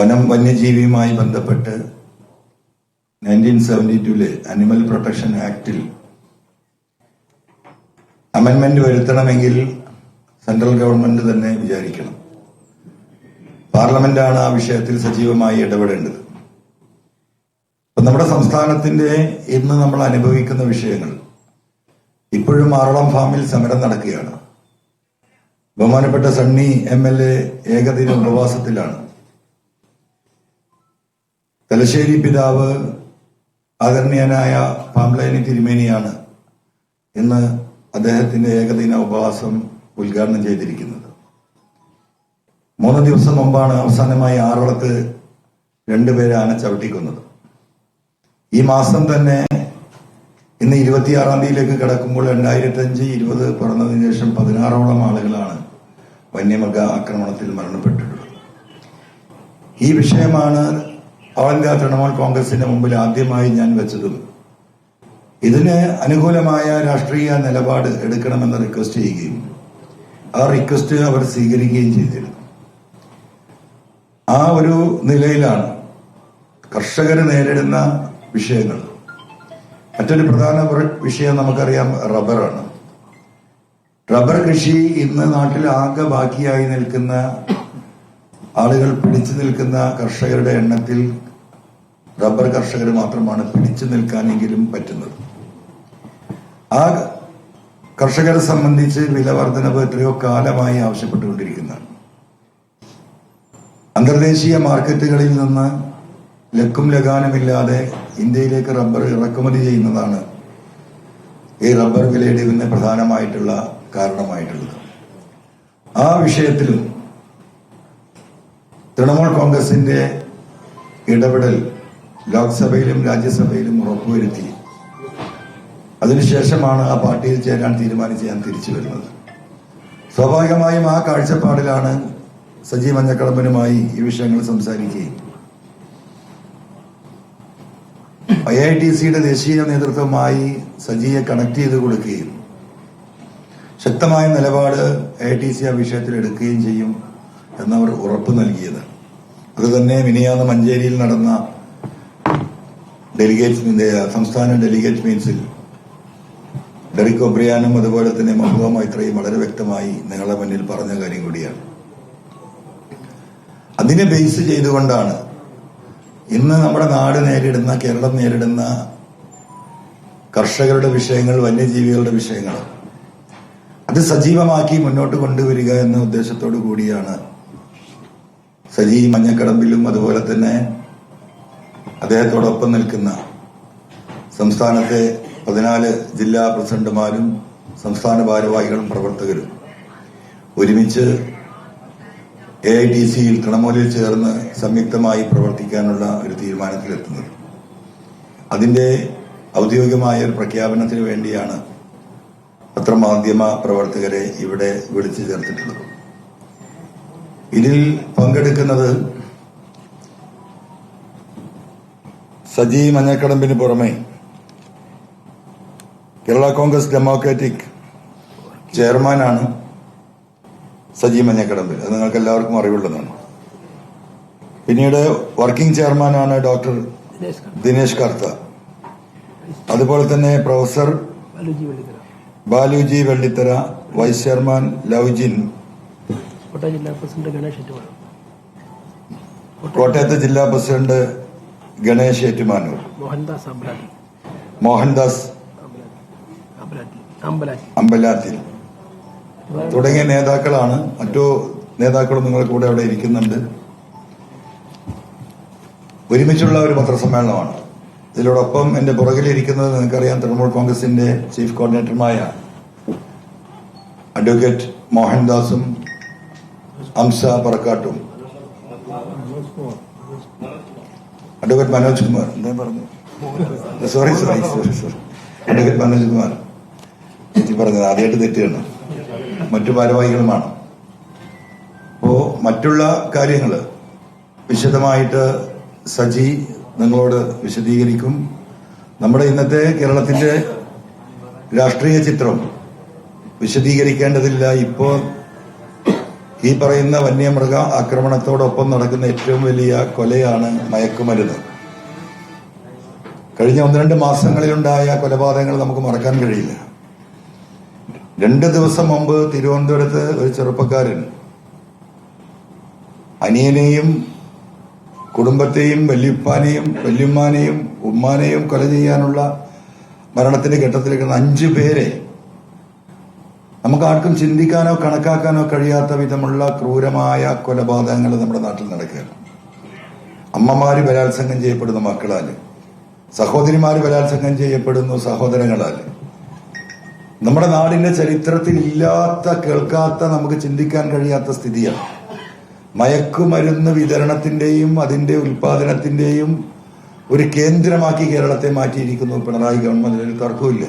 വനം വന്യജീവിയുമായി ബന്ധപ്പെട്ട് നയന്റീൻ സെവന്റി ടുവിലെ അനിമൽ പ്രൊട്ടക്ഷൻ ആക്ടിൽ അമെൻമെന്റ് വരുത്തണമെങ്കിൽ സെൻട്രൽ ഗവൺമെന്റ് തന്നെ വിചാരിക്കണം. പാർലമെന്റാണ് ആ വിഷയത്തിൽ സജീവമായി ഇടപെടേണ്ടത്. അപ്പൊ നമ്മുടെ സംസ്ഥാനത്തിന്റെ ഇന്ന് നമ്മൾ അനുഭവിക്കുന്ന വിഷയങ്ങൾ. ഇപ്പോഴും ആറളം ഫാമിൽ സമരം നടക്കുകയാണ്. ബഹുമാനപ്പെട്ട സണ്ണി എം എൽ എ ഏകദിന ഉപവാസത്തിലാണ്. തലശ്ശേരി പിതാവ് ആദരണീയനായ പാംലൈനി തിരുമേനിയാണ് ഇന്ന് അദ്ദേഹത്തിന്റെ ഏകദിന ഉപവാസം ഉദ്ഘാടനം ചെയ്തിരിക്കുന്നത്. മൂന്ന് ദിവസം മുമ്പാണ് അവസാനമായി ആറളത്ത് രണ്ടുപേരെ ആന ചവിട്ടിക്കുന്നത് ഈ മാസം തന്നെ ഇന്ന് ഇരുപത്തിയാറാം തീയതിയിലേക്ക് കിടക്കുമ്പോൾ രണ്ടായിരത്തി അഞ്ച് ഇരുപത് പിറന്നതിന് ശേഷം പതിനാറോളം ആളുകളാണ് വന്യമൃഗ ആക്രമണത്തിൽ മരണപ്പെട്ടിട്ടുള്ളത്. ഈ വിഷയമാണ് ഇന്ത്യ തൃണമൂൽ കോൺഗ്രസിന്റെ മുമ്പിൽ ആദ്യമായി ഞാൻ വെച്ചതും ഇതിന് അനുകൂലമായ രാഷ്ട്രീയ നിലപാട് എടുക്കണമെന്ന് റിക്വസ്റ്റ് ചെയ്യുകയും ആ റിക്വസ്റ്റ് അവർ സ്വീകരിക്കുകയും ചെയ്തിരുന്നു. ആ ഒരു നിലയിലാണ് കർഷകർ നേരിടുന്ന വിഷയങ്ങൾ. മറ്റൊരു പ്രധാന പ്ര- വിഷയം നമുക്കറിയാം റബ്ബറാണ്. റബ്ബർ കൃഷി ഇന്ന് നാട്ടിൽ ആകെ ബാക്കിയായി നിൽക്കുന്ന ആളുകൾ പിടിച്ചു നിൽക്കുന്ന കർഷകരുടെ എണ്ണത്തിൽ റബ്ബർ കർഷകർ മാത്രമാണ് പിടിച്ചു നിൽക്കാനെങ്കിലും പറ്റുന്നത്. ആ കർഷകരെ സംബന്ധിച്ച് വില വർധനവ് എത്രയോ കാലമായി ആവശ്യപ്പെട്ടുകൊണ്ടിരിക്കുന്നതാണ്. അന്തർദേശീയ മാർക്കറ്റുകളിൽ നിന്ന് ലക്കും ലഗാനമില്ലാതെ ഇന്ത്യയിലേക്ക് റബ്ബർ ഇറക്കുമതി ചെയ്യുന്നതാണ് ഈ റബ്ബർ വിലയിടിവിന് പ്രധാനമായിട്ടുള്ള കാരണമായിട്ടുള്ളത്. ആ വിഷയത്തിലും തൃണമൂൽ കോൺഗ്രസിന്റെ ഇടപെടൽ ലോക്സഭയിലും രാജ്യസഭയിലും ഉറപ്പുവരുത്തി. അതിനുശേഷമാണ് ആ പാർട്ടിയിൽ ചേരാൻ തീരുമാനിച്ച് ഞാൻ തിരിച്ചു വരുന്നത്. സ്വാഭാവികമായും ആ കാഴ്ചപ്പാടിലാണ് സജീവ് മഞ്ഞക്കടമ്പനുമായി ഈ വിഷയങ്ങൾ സംസാരിക്കുകയും. ഐ ഐ ടി സിയുടെ ദേശീയ നേതൃത്വമായി സജിയെ കണക്ട് ചെയ്ത് കൊടുക്കുകയും. ശക്തമായ നിലപാട് ഐ ടി സി ആ വിഷയത്തിൽ എടുക്കുകയും ചെയ്യും. എന്നവർ ഉറപ്പ് നൽകിയത്. അത് തന്നെ മിനിയാന്ന് മഞ്ചേരിയിൽ നടന്ന ഡെലിഗേറ്റ് സംസ്ഥാന ഡെലിഗേറ്റ് മീൻസിൽ ഡെറിക് ഒബ്രിയാനും അതുപോലെ തന്നെ മഹുവ മൈത്രയും വളരെ വ്യക്തമായി നിങ്ങളുടെ മുന്നിൽ പറഞ്ഞ കാര്യം കൂടിയാണ്. അതിനെ ബേസ് ചെയ്തുകൊണ്ടാണ് ഇന്ന് നമ്മുടെ നാട് നേരിടുന്ന കേരളം നേരിടുന്ന കർഷകരുടെ വിഷയങ്ങൾ വന്യജീവികളുടെ വിഷയങ്ങൾ അത് സജീവമാക്കി മുന്നോട്ട് കൊണ്ടുവരിക എന്ന ഉദ്ദേശത്തോടു കൂടിയാണ് സജീവ് മഞ്ഞക്കടമ്പിലും അതുപോലെ തന്നെ അദ്ദേഹത്തോടൊപ്പം നിൽക്കുന്ന സംസ്ഥാനത്തെ പതിനാല് ജില്ലാ പ്രസിഡന്റുമാരും സംസ്ഥാന ഭാരവാഹികളും പ്രവർത്തകരും ഒരുമിച്ച് എ ഐ ടി സിയിൽ തൃണമൂലിൽ ചേർന്ന് സംയുക്തമായി പ്രവർത്തിക്കാനുള്ള ഒരു തീരുമാനത്തിലെത്തുന്നത്. അതിന്റെ ഔദ്യോഗികമായ ഒരു പ്രഖ്യാപനത്തിന് വേണ്ടിയാണ് പത്രമാധ്യമ പ്രവർത്തകരെ ഇവിടെ വിളിച്ചു ചേർത്തിട്ടുള്ളത്. ഇതിൽ പങ്കെടുക്കുന്നത് സജി മഞ്ഞക്കടമ്പിന് പുറമെ കേരള കോൺഗ്രസ് ഡെമോക്രാറ്റിക് ചെയർമാനാണ് സജി മഞ്ഞക്കടമ്പിൽ അത് നിങ്ങൾക്ക് എല്ലാവർക്കും അറിവുള്ളതാണ്. പിന്നീട് വർക്കിംഗ് ചെയർമാനാണ് ഡോക്ടർ ദിനേശ് കർ- കർത്ത. അതുപോലെ തന്നെ professor Baluji Vellithara vice chairman Loujin Kottayam ജില്ലാ പ്രസിഡന്റ് ഗണേഷ് ഏറ്റുമാനൂർ. കോട്ടയത്തെ ജില്ലാ പ്രസിഡന്റ് ഗണേശ് ഏറ്റുമാനൂർ. മോഹൻദാസ് അമ്പലാട്ടി. മോഹൻദാസ് അമ്പലാത്തിൽ തുടങ്ങിയ നേതാക്കളാണ്. മറ്റു നേതാക്കളും നിങ്ങളുടെ കൂടെ അവിടെ ഇരിക്കുന്നുണ്ട്. ഒരുമിച്ചുള്ള ഒരു പത്രസമ്മേളനമാണ്. ഇതിലോടൊപ്പം എന്റെ പുറകിലിരിക്കുന്നത് നിങ്ങൾക്കറിയാം തൃണമൂൽ കോൺഗ്രസിന്റെ ചീഫ് കോർഡിനേറ്ററുമായ അഡ്വക്കേറ്റ് മോഹൻദാസും അംസ പറക്കാട്ടും. അഡ്വക്കേറ്റ് മനോജ് കുമാർ. എന്താ പറഞ്ഞു. Sorry sorry sorry sorry advocate Manoj Kumar. ചേച്ചി പറഞ്ഞത് ആദ്യമായിട്ട് തെറ്റുകയാണ്. മറ്റു ഭാരവാഹികളുമാണ്. അപ്പോ മറ്റുള്ള കാര്യങ്ങൾ വിശദമായിട്ട് സജി നിങ്ങളോട് വിശദീകരിക്കും. നമ്മുടെ ഇന്നത്തെ കേരളത്തിന്റെ രാഷ്ട്രീയ ചിത്രം വിശദീകരിക്കേണ്ടതില്ല. ഇപ്പോ ഈ പറയുന്ന വന്യമൃഗ ആക്രമണത്തോടൊപ്പം നടക്കുന്ന ഏറ്റവും വലിയ കൊലയാണ് മയക്കുമരുന്ന്. കഴിഞ്ഞ ഒന്ന് രണ്ട് മാസങ്ങളിലുണ്ടായ കൊലപാതകങ്ങൾ നമുക്ക് മറക്കാൻ കഴിയില്ല. രണ്ട് ദിവസം മുമ്പ് തിരുവനന്തപുരത്ത് ഒരു ചെറുപ്പക്കാരൻ അനിയനെയും കുടുംബത്തെയും വല്യുപ്പാനെയും വല്യുമ്മാനെയും ഉമ്മാനെയും കൊല ചെയ്യാനുള്ള മരണത്തിന്റെ ഘട്ടത്തിലേക്ക് അഞ്ചു പേരെ നമുക്ക് ആർക്കും ചിന്തിക്കാനോ കണക്കാക്കാനോ കഴിയാത്ത വിധമുള്ള ക്രൂരമായ കൊലപാതകങ്ങൾ നമ്മുടെ നാട്ടിൽ നടക്കുകയാണ്. അമ്മമാര് ബലാത്സംഗം ചെയ്യപ്പെടുന്ന മക്കളാൽ. സഹോദരിമാര് ബലാത്സംഗം ചെയ്യപ്പെടുന്നു സഹോദരങ്ങളാൽ. നമ്മുടെ നാടിന്റെ ചരിത്രത്തിൽ ഇല്ലാത്ത കേൾക്കാത്ത നമുക്ക് ചിന്തിക്കാൻ കഴിയാത്ത സ്ഥിതിയാണ്. മയക്കുമരുന്ന് വിതരണത്തിന്റെയും അതിന്റെ ഉൽപാദനത്തിന്റെയും ഒരു കേന്ദ്രമാക്കി കേരളത്തെ മാറ്റിയിരിക്കുന്നു പിണറായി ഗവൺമെന്റിന് തർക്കമില്ല